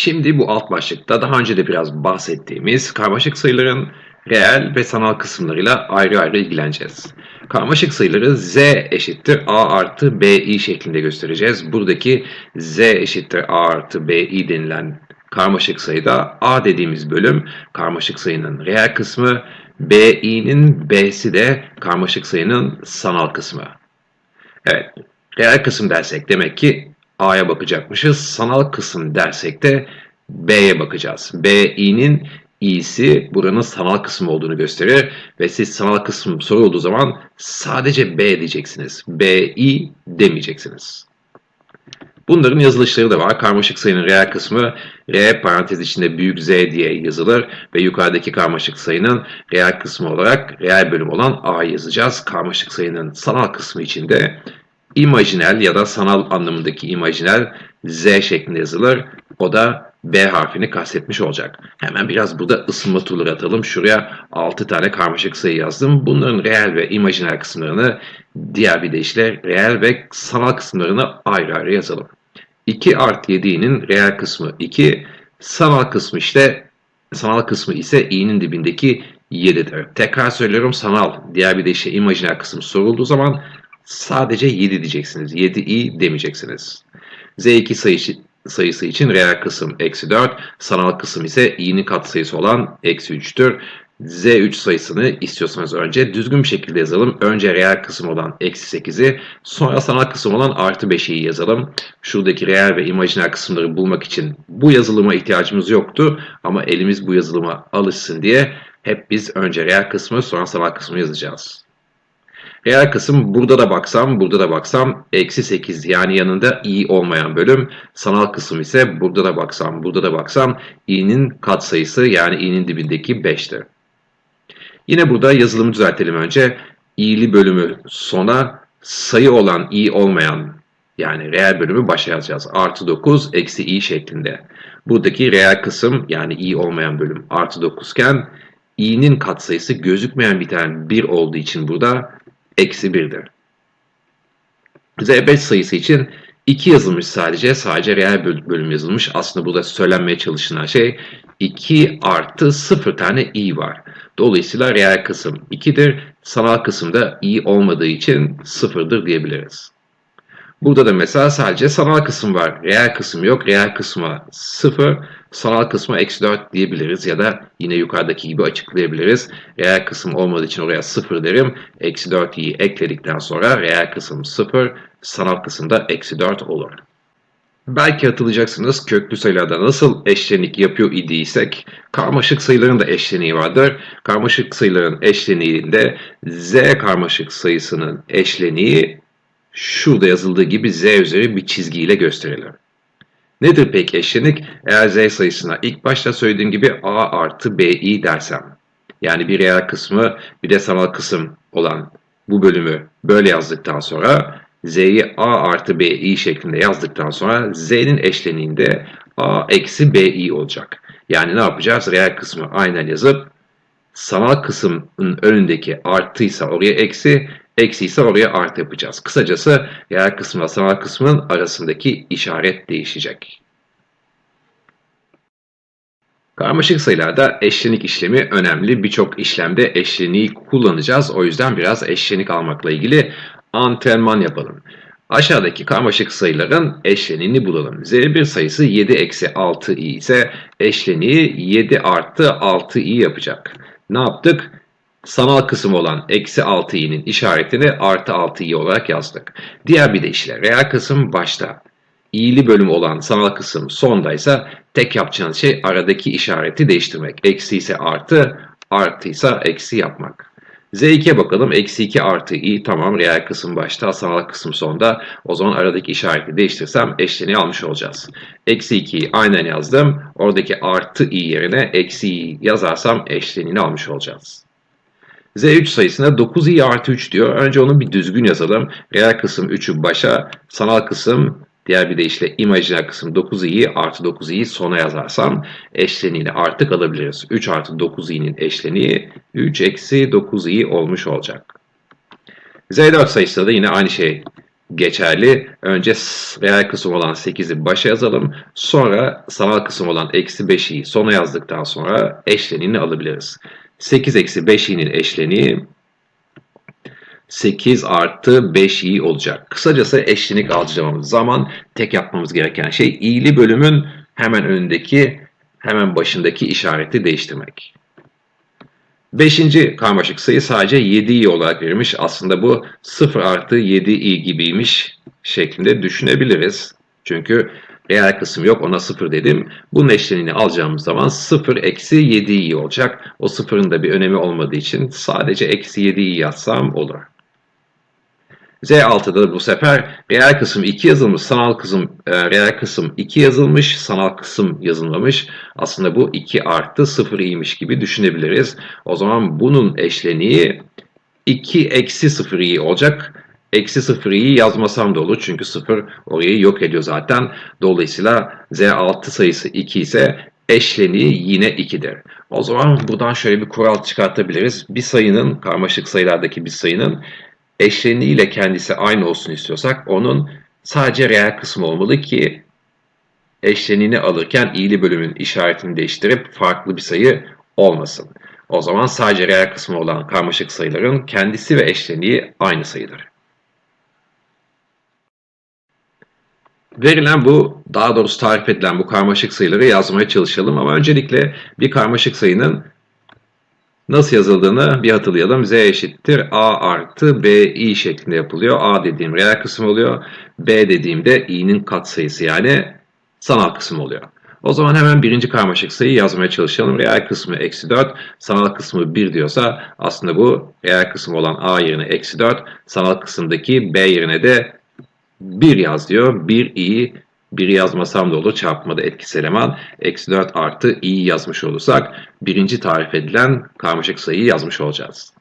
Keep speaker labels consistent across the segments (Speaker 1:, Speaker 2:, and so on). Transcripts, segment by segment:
Speaker 1: Şimdi bu alt başlıkta daha önce de biraz bahsettiğimiz karmaşık sayıların reel ve sanal kısımlarıyla ayrı ayrı ilgileneceğiz. Karmaşık sayıları z eşittir a artı bi şeklinde göstereceğiz. Buradaki z eşittir a artı bi denilen karmaşık sayıda a dediğimiz bölüm karmaşık sayının reel kısmı, bi'nin b'si de karmaşık sayının sanal kısmı. Evet, reel kısım dersek demek ki A'ya bakacakmışız. Sanal kısım dersek de B'ye bakacağız. B'inin i'si buranın sanal kısmı olduğunu gösterir ve siz sanal kısım sorulduğu zaman sadece B diyeceksiniz. Bi demeyeceksiniz. Bunların yazılışları da var. Karmaşık sayının reel kısmı R parantez içinde büyük Z diye yazılır ve yukarıdaki karmaşık sayının reel kısmı olarak reel bölüm olan A yazacağız. Karmaşık sayının sanal kısmı içinde imajinel ya da sanal anlamındaki imajinel Z şeklinde yazılır. O da B harfini kastetmiş olacak. Hemen biraz burada ısınma turları atalım. Şuraya 6 tane karmaşık sayı yazdım. Bunların reel ve imajinel kısımlarını diğer bir deyişle reel ve sanal kısımlarını ayrı ayrı yazalım. 2 artı 7'nin reel kısmı 2, sanal kısmı işte sanal kısmı ise i'nin dibindeki 7'dir. Tekrar söylüyorum sanal diğer bir deyişle imajinel kısım sorulduğu zaman sadece 7 diyeceksiniz. 7i demeyeceksiniz. Z2 sayısı, sayısı için reel kısım eksi 4, sanal kısım ise i'nin katsayısı olan eksi 3'tür. Z3 sayısını istiyorsanız önce düzgün bir şekilde yazalım. Önce reel kısım olan eksi 8'i sonra sanal kısım olan artı 5'i yazalım. Şuradaki reel ve imajiner kısımları bulmak için bu yazılıma ihtiyacımız yoktu. Ama elimiz bu yazılıma alışsın diye hep biz önce reel kısmı sonra sanal kısmı yazacağız. Reel kısım burada da baksam, burada da baksam eksi 8 yani yanında i olmayan bölüm. Sanal kısım ise burada da baksam, burada da baksam i'nin katsayısı yani i'nin dibindeki 5'tir. Yine burada yazılımı düzeltelim önce. i'li bölümü sona, sayı olan i olmayan yani reel bölümü başa yazacağız. Artı 9 eksi i şeklinde. Buradaki reel kısım yani i olmayan bölüm artı 9 iken i'nin katsayısı gözükmeyen bir tane 1 olduğu için burada eksi 1'dir. Z5 sayısı için 2 yazılmış sadece. Sadece reel bölüm yazılmış. Aslında burada söylenmeye çalışılan şey 2 artı 0 tane i var. Dolayısıyla reel kısım 2'dir. Sanal kısımda i olmadığı için 0'dır diyebiliriz. Burada da mesela sadece sanal kısım var. Reel kısım yok. Reel kısma 0, sanal kısma eksi 4 diyebiliriz. Ya da yine yukarıdaki gibi açıklayabiliriz. Reel kısım olmadığı için oraya 0 derim. Eksi 4'yi ekledikten sonra reel kısım 0, sanal kısımda eksi 4 olur. Belki hatırlayacaksınız köklü sayılarda nasıl eşlenik yapıyor idiysek karmaşık sayıların da eşleniği vardır. Karmaşık sayıların eşleniğinde z karmaşık sayısının eşleniği şurada yazıldığı gibi z üzeri bir çizgiyle gösterilir. Nedir peki eşlenik? Eğer z sayısına ilk başta söylediğim gibi a artı bi dersem yani bir reel kısmı bir de sanal kısım olan bu bölümü böyle yazdıktan sonra z'yi a artı bi şeklinde yazdıktan sonra z'nin eşleniğinde a eksi bi olacak. Yani ne yapacağız? Reel kısmı aynen yazıp sanal kısmın önündeki artıysa oraya eksi, eksi ise oraya artı yapacağız. Kısacası reel kısmla sanal kısmın arasındaki işaret değişecek. Karmaşık sayılarda eşlenik işlemi önemli. Birçok işlemde eşleniği kullanacağız. O yüzden biraz eşlenik almakla ilgili antrenman yapalım. Aşağıdaki karmaşık sayıların eşleniğini bulalım. Z1 sayısı 7 eksi 6i ise eşleniği 7 artı 6i yapacak. Ne yaptık? Sanal kısım olan eksi 6i'nin işaretini artı 6i olarak yazdık. Diğer bir deyişle reel kısım başta. i'li bölüm olan sanal kısım sondaysa tek yapacağınız şey aradaki işareti değiştirmek. Eksi ise artı, artıysa eksi yapmak. Z2'ye bakalım. Eksi 2 artı i tamam reel kısım başta sanal kısım sonda. O zaman aradaki işareti değiştirsem eşleniği almış olacağız. Eksi 2'yi aynen yazdım. Oradaki artı i yerine eksi i yazarsam eşleniğini almış olacağız. Z3 sayısına 9i artı 3 diyor. Önce onu bir düzgün yazalım. Reel kısım 3'ü başa, sanal kısım Diğer bir deyişle imajiner kısım 9i'yi artı 9i'yi sona yazarsam eşleniğini artık alabiliriz. 3 artı 9i'nin eşleniği 3 eksi 9i olmuş olacak. Z4 sayısında da yine aynı şey geçerli. Önce reel kısım olan 8'i başa yazalım. Sonra sanal kısım olan eksi 5'i sona yazdıktan sonra eşleniğini alabiliriz. 8 eksi 5i'nin eşleniği 8 artı 5 i olacak. Kısacası eşlenik alacağımız zaman tek yapmamız gereken şey i'li bölümün hemen önündeki hemen başındaki işareti değiştirmek. Beşinci karmaşık sayı sadece 7i olarak verilmiş. Aslında bu 0 artı 7i gibiymiş şeklinde düşünebiliriz. Çünkü reel kısım yok ona 0 dedim. Bunun eşleniğini alacağımız zaman 0 eksi 7i olacak. O sıfırın da bir önemi olmadığı için sadece eksi 7i yazsam olur. Z6'da bu sefer reel kısım 2 yazılmış, sanal kısım e, reel kısım 2 yazılmış, sanal kısım yazılmamış. Aslında bu 2 artı 0 iyiymiş gibi düşünebiliriz. O zaman bunun eşleniği 2 eksi 0 iyi olacak. Eksi 0 iyi yazmasam da olur çünkü 0 orayı yok ediyor zaten. Dolayısıyla Z6 sayısı 2 ise eşleniği yine 2'dir. O zaman buradan şöyle bir kural çıkartabiliriz. Bir sayının, karmaşık sayılardaki bir sayının eşleniğiyle kendisi aynı olsun istiyorsak onun sadece reel kısmı olmalı ki eşleniğini alırken iyili bölümün işaretini değiştirip farklı bir sayı olmasın. O zaman sadece reel kısmı olan karmaşık sayıların kendisi ve eşleniği aynı sayıdır. Verilen bu, daha doğrusu tarif edilen bu karmaşık sayıları yazmaya çalışalım ama öncelikle bir karmaşık sayının Nasıl yazıldığını bir hatırlayalım. Z eşittir A artı B i şeklinde yapılıyor. A dediğim reel kısım oluyor. B dediğimde i'nin katsayısı yani sanal kısım oluyor. O zaman hemen birinci karmaşık sayıyı yazmaya çalışalım. Reel kısmı eksi 4, sanal kısmı 1 diyorsa aslında bu reel kısım olan a yerine eksi 4, sanal kısımdaki b yerine de 1 yaz diyor. 1 i 1'i yazmasam da olur. Çarpmada etkisi eleman. Eksi 4 artı i'yi yazmış olursak birinci tarif edilen karmaşık sayıyı yazmış olacağız.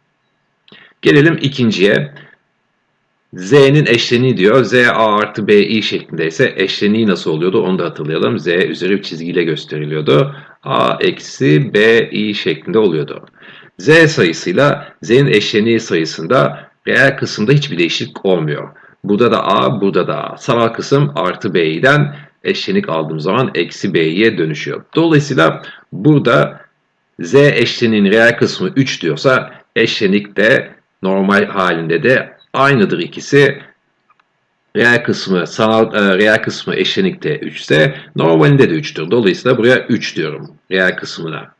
Speaker 1: Gelelim ikinciye. Z'nin eşleniği diyor. Z A artı B I şeklinde ise eşleniği nasıl oluyordu onu da hatırlayalım. Z üzeri bir çizgiyle gösteriliyordu. A eksi B I şeklinde oluyordu. Z sayısıyla Z'nin eşleniği sayısında reel kısımda hiçbir değişiklik olmuyor. Burada da A, burada da A. Sanal kısım artı B'den eşlenik aldığım zaman eksi B'ye dönüşüyor. Dolayısıyla burada Z eşleniğin reel kısmı 3 diyorsa eşlenik de normal halinde de aynıdır ikisi. Reel kısmı sanal e, reel kısmı eşlenikte 3 ise normalinde de 3'tür. Dolayısıyla buraya 3 diyorum reel kısmına.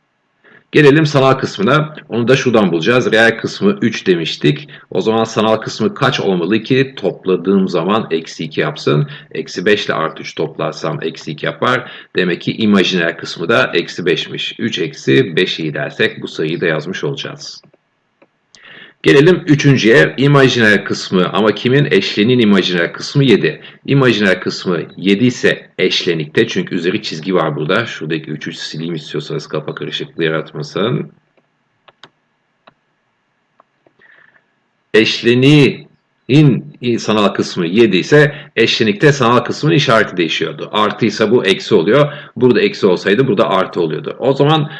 Speaker 1: Gelelim sanal kısmına. Onu da şuradan bulacağız. Reel kısmı 3 demiştik. O zaman sanal kısmı kaç olmalı ki topladığım zaman eksi 2 yapsın. Eksi 5 ile artı 3 toplarsam eksi 2 yapar. Demek ki imajiner kısmı da eksi 5'miş. 3 eksi 5 iyi dersek bu sayıyı da yazmış olacağız. Gelelim üçüncüye. İmajiner kısmı ama kimin? Eşlenin imajiner kısmı 7. İmajiner kısmı 7 ise eşlenikte çünkü üzeri çizgi var burada. Şuradaki 3'ü sileyim istiyorsanız kafa karışıklığı yaratmasın. Eşleniğin sanal kısmı 7 ise eşlenikte sanal kısmın işareti değişiyordu. Artı ise bu eksi oluyor. Burada eksi olsaydı burada artı oluyordu. O zaman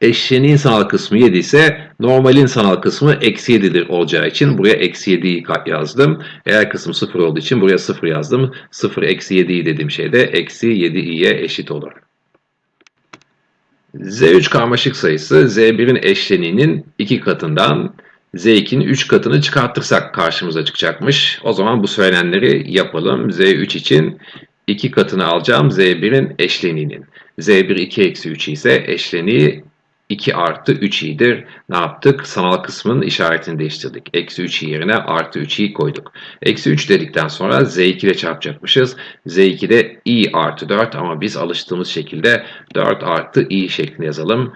Speaker 1: eşlenin sanal kısmı 7 ise normalin sanal kısmı eksi 7'dir olacağı için buraya eksi 7'yi yazdım. Eğer kısım 0 olduğu için buraya 0 yazdım. 0 eksi 7'yi dediğim şey de eksi 7i'ye eşit olur. Z3 karmaşık sayısı Z1'in eşleniğinin 2 katından Z2'nin 3 katını çıkartırsak karşımıza çıkacakmış. O zaman bu söylenenleri yapalım. Z3 için 2 katını alacağım Z1'in eşleniğinin. Z1 2 eksi 3 ise eşleniği 2 artı 3i'dir. Ne yaptık? Sanal kısmın işaretini değiştirdik. Eksi 3i yerine artı 3i koyduk. Eksi 3 dedikten sonra z2 ile çarpacakmışız. z2'de i artı 4 ama biz alıştığımız şekilde 4 artı i şeklinde yazalım.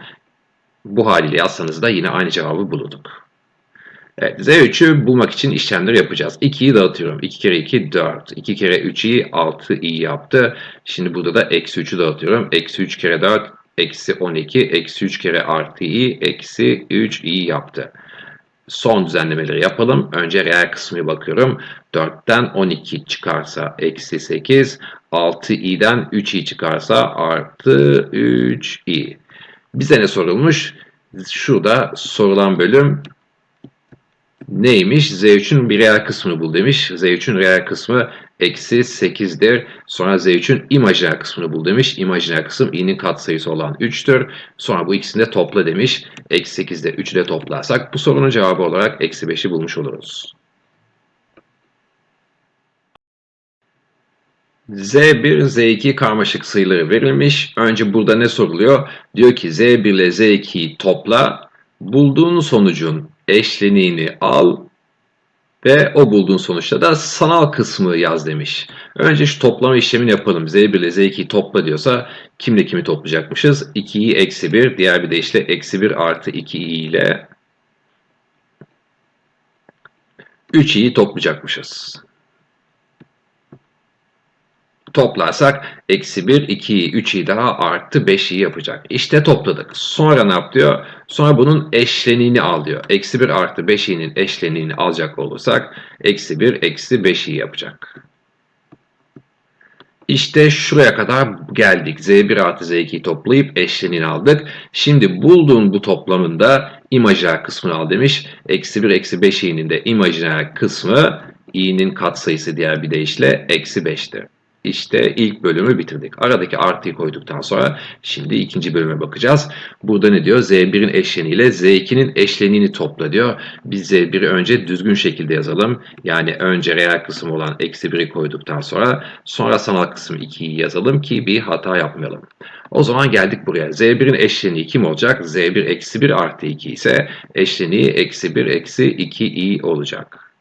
Speaker 1: Bu haliyle yazsanız da yine aynı cevabı bulurduk. Evet, Z3'ü bulmak için işlemler yapacağız. 2'yi dağıtıyorum. 2 kere 2 4. 2 kere 3'i 6i yaptı. Şimdi burada da eksi 3'ü dağıtıyorum. Eksi 3 kere 4 eksi 12, eksi 3 kere artı i, eksi 3 i yaptı. Son düzenlemeleri yapalım. Önce reel kısmı bakıyorum. 4'ten 12 çıkarsa eksi 8, 6i'den 3i çıkarsa artı 3i. Bize ne sorulmuş? Şurada sorulan bölüm neymiş? Z3'ün bir reel kısmını bul demiş. Z3'ün reel kısmı eksi 8'dir. Sonra Z3'ün imajiner kısmını bul demiş. İmajiner kısım i'nin katsayısı olan 3'tür. Sonra bu ikisini de topla demiş. Eksi 8'de 3'ü de toplarsak bu sorunun cevabı olarak eksi 5'i bulmuş oluruz. Z1, Z2 karmaşık sayıları verilmiş. Önce burada ne soruluyor? Diyor ki Z1 ile Z2'yi topla. Bulduğun sonucun eşleniğini al ve o bulduğun sonuçta da sanal kısmı yaz demiş. Önce şu toplama işlemini yapalım. Z1 ile Z2'yi topla diyorsa kimle kimi toplayacakmışız? 2i eksi 1, diğer bir deyişle eksi 1 artı 2i ile 3i'yi toplayacakmışız toplarsak eksi 1, 2'yi, 3'yi daha artı 5'i yapacak. İşte topladık. Sonra ne yap diyor? Sonra bunun eşleniğini al diyor. Eksi 1 artı 5'inin eşleniğini alacak olursak eksi 1, eksi 5'i yapacak. İşte şuraya kadar geldik. Z1 artı Z2'yi toplayıp eşleniğini aldık. Şimdi bulduğun bu toplamında imajiner kısmını al demiş. Eksi 1, eksi 5i'nin de imajiner kısmı i'nin katsayısı diğer bir deyişle eksi 5'tir. İşte ilk bölümü bitirdik. Aradaki artıyı koyduktan sonra şimdi ikinci bölüme bakacağız. Burada ne diyor? Z1'in eşleniğiyle Z2'nin eşleniğini topla diyor. Biz Z1'i önce düzgün şekilde yazalım. Yani önce reel kısım olan eksi 1'i koyduktan sonra sonra sanal kısım 2'yi yazalım ki bir hata yapmayalım. O zaman geldik buraya. Z1'in eşleniği kim olacak? Z1 eksi 1 artı 2 ise eşleniği eksi 1 eksi 2i olacak.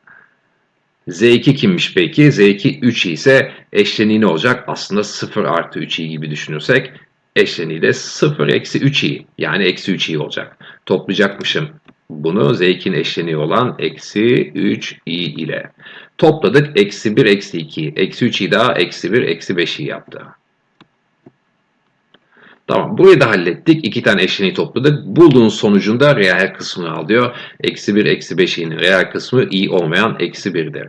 Speaker 1: Z2 kimmiş peki? Z2 3i ise eşleniği ne olacak? Aslında 0 artı 3i gibi düşünürsek eşleniği de 0 eksi 3i yani eksi 3i olacak. Toplayacakmışım bunu Z2'nin eşleniği olan eksi 3i ile. Topladık eksi 1 eksi 2. Eksi 3i daha eksi 1 eksi 5i yaptı. Tamam burayı da hallettik. İki tane eşleniği topladık. Bulduğun sonucunda reel kısmını al diyor. Eksi 1 eksi 5i'nin reel kısmı i olmayan eksi 1'dir.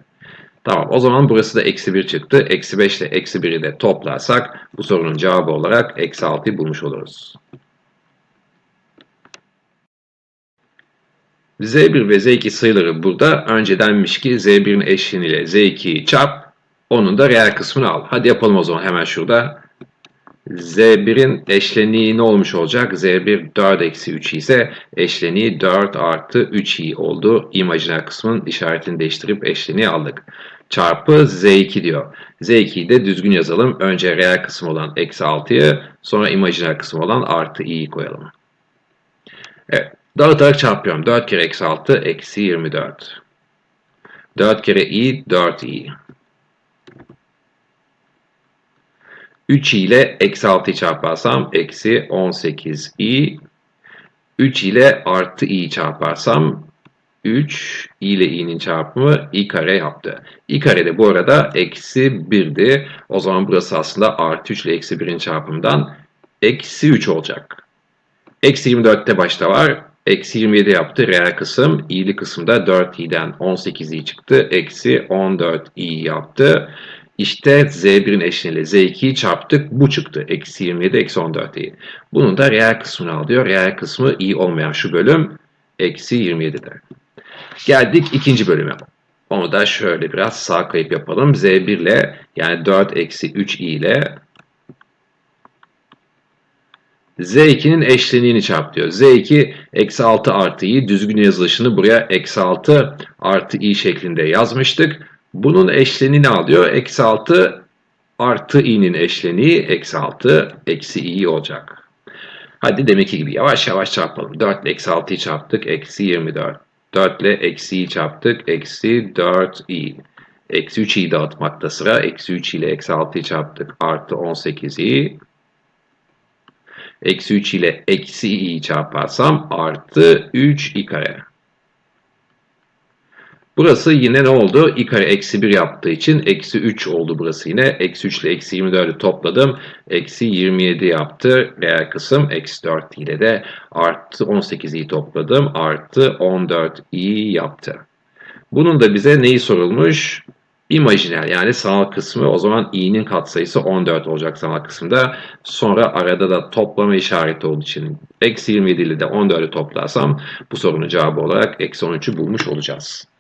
Speaker 1: Tamam o zaman burası da eksi 1 çıktı. Eksi 5 ile eksi 1'i de toplarsak bu sorunun cevabı olarak eksi 6'yı bulmuş oluruz. Z1 ve Z2 sayıları burada önce denmiş ki Z1'in eşleniğiyle Z2'yi çarp. Onun da reel kısmını al. Hadi yapalım o zaman hemen şurada. Z1'in eşleniği ne olmuş olacak? Z1 4 eksi 3 ise eşleniği 4 artı 3i oldu. İmajiner kısmın işaretini değiştirip eşleniği aldık. Çarpı Z2 diyor. Z2'yi de düzgün yazalım. Önce reel kısım olan eksi 6'yı sonra imajiner kısım olan artı i'yi koyalım. Evet. Dağıtarak çarpıyorum. 4 kere eksi 6 eksi 24. 4 kere i 4i. 3 ile eksi 6'yı çarparsam eksi 18i. 3 ile artı i çarparsam 3 i ile i'nin çarpımı i kare yaptı. i kare de bu arada eksi 1'di. O zaman burası aslında artı 3 ile eksi 1'in çarpımından eksi 3 olacak. Eksi 24'te başta var. Eksi 27 yaptı reel kısım. i'li kısımda 4i'den 18i çıktı. Eksi 14i yaptı. İşte Z1'in eşleniyle Z2'yi çarptık. Bu çıktı. Eksi 27, eksi 14 i. Bunun da reel kısmını alıyor. Reel kısmı i olmayan şu bölüm eksi 27'dir. Geldik ikinci bölüme. Onu da şöyle biraz sağ kayıp yapalım. Z1 ile yani 4 eksi 3 i ile Z2'nin eşleniğini çarp diyor. Z2 eksi 6 artı i düzgün yazılışını buraya eksi 6 artı i şeklinde yazmıştık. Bunun eşleniğini alıyor. Eksi 6 artı i'nin eşleniği eksi 6 eksi i olacak. Hadi demek gibi yavaş yavaş çarpalım. 4 ile eksi 6'yı çarptık. Eksi 24. 4 ile eksi'yi çarptık. Eksi 4i. Eksi 3i'yi dağıtmakta sıra. Eksi 3 ile eksi 6'yı çarptık. Artı 18i. Eksi 3 ile eksi i'yi çarparsam artı 3i kare. Burası yine ne oldu? i kare eksi 1 yaptığı için eksi 3 oldu burası yine. Eksi 3 ile eksi 24'ü topladım. Eksi 27 yaptı. Reel kısım eksi 4 ile de artı 18'i topladım. Artı 14i yaptı. Bunun da bize neyi sorulmuş? İmajiner yani sanal kısmı o zaman i'nin katsayısı 14 olacak sanal kısımda. Sonra arada da toplama işareti olduğu için eksi 27 ile de 14'ü toplarsam bu sorunun cevabı olarak eksi 13'ü bulmuş olacağız.